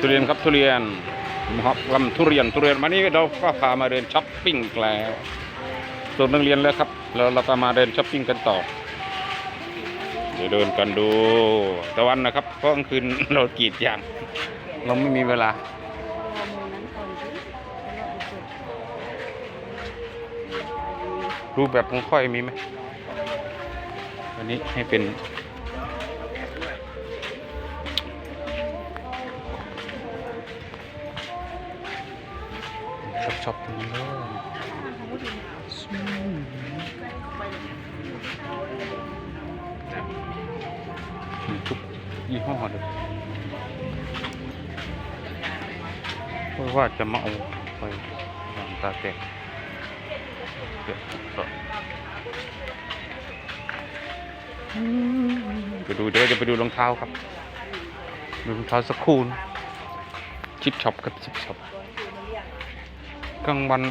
ทุเรียนครับทุเรียนมอบลำทุเรียนทุเรียนมานี่เราก็พามาเดินช้อปปิ้งแล้วส่วนนักเรียนแล้วครับแล้วเราก็มาเดินช้อปปิ้งกันต่อเดี๋ยวเดินกันดูตะวันนะครับเพราะกลางคืนเรากรีดยางเราไม่มีเวลารูปแบบของค่อยมีไหมวันนี้ให้เป็น ชอบชอบตรงนี้เลยทุกยี่ห้อเลยเพราะว่าจะมาเอาไปวางตาแตกเดี๋ยวก่อนไปดูเดี๋ยวจะไปดูรองเท้าครับดูรองเท้าสักคู่ชิปช็อปกับชิปช็อป กลางวัน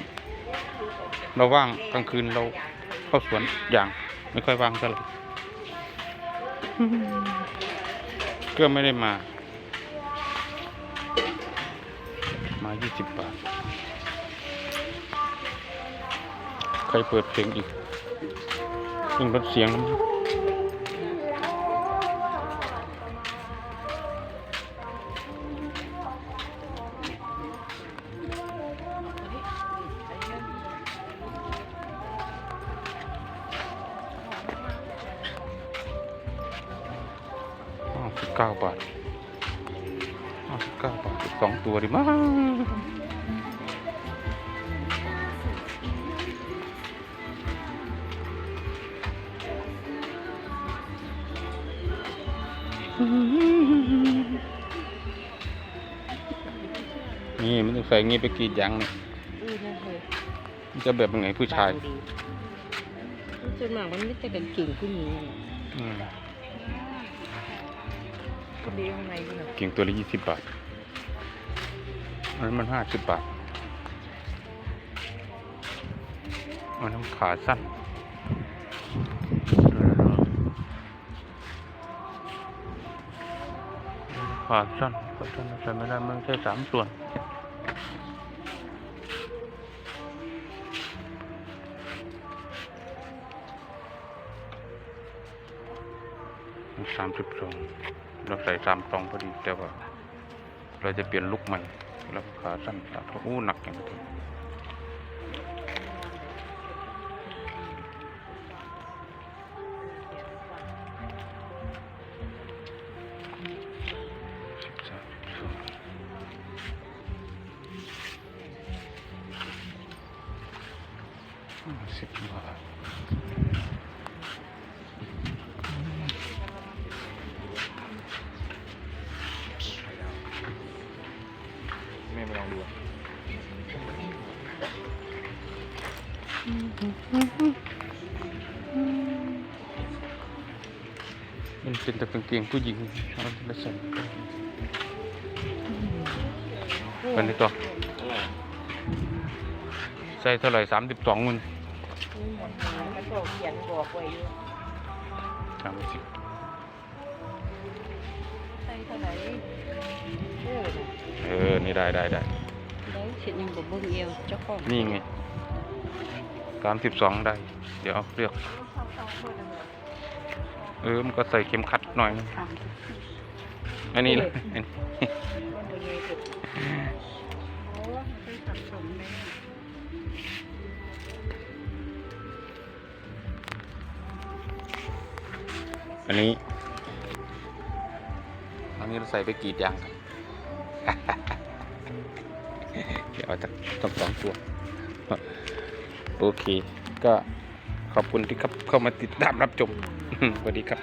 เราว่างกลางคืนเราเข้าสวนอย่างไม่ค่อยว่างเท่าไหร่ก็ไม่ได้มา มา20บาท ใครเปิดเพลงอีกเพลงลดเสียง เก้าบาทอ้าวสิบเก้าบาทอีกสองตัวดิมั้งนี่มันต้องใส่งี้ไปกรีดยางนี่อือนั่นเลยมันจะแบบยังไงผู้ชายบงดีส่วนมากมันไม่แต่กันเก่งผู้หญิงอะอืม ก็ดีข้างในนี่เนาะเก่งตัวละยี่สิบบาท อันนั้นมันห้าสิบบาท อันนั้นขาสั้นขาสั้นขาสั้นใส่ไม่ได้มันแค่สามส่วน สามสิบสองเราใส่สามสองพอดีแต่ว่า เราจะเปลี่ยนลุกใหม่แล้วขาสั้นตัดโอ้หนักอย่างนี้สิบบาท มันเป็นแต่กางเกงผู้หญิงเราจะใส่เป็นนี่ตัวใส่เท่าไหร่สามสิบสองมันอืมแล้วก็เขียนบอกไว้อยู่สามสิบใส่เท่าไหร่เออน่ะเออนี่ได้ได้ได้แล้วเขียนยังบ่เบิ่งเอวเจ้าของนี่ไง สามสิบสองได้ เดี๋ยวเอาเลือก เออ มันก็ใส่เข็มขัดหน่อยนึงสามอันนี้แหละอันนี้คนตัวใหญ่สุดโอ้เป็นสับสนเลยอันนี้ อันนี้เราใส่ไปกรีดยางครับเดี๋ยวเอาจากต้องสองตัว โอเค ก็ขอบคุณที่ครับเข้ามาติดตามรับชมสวัสดีครับ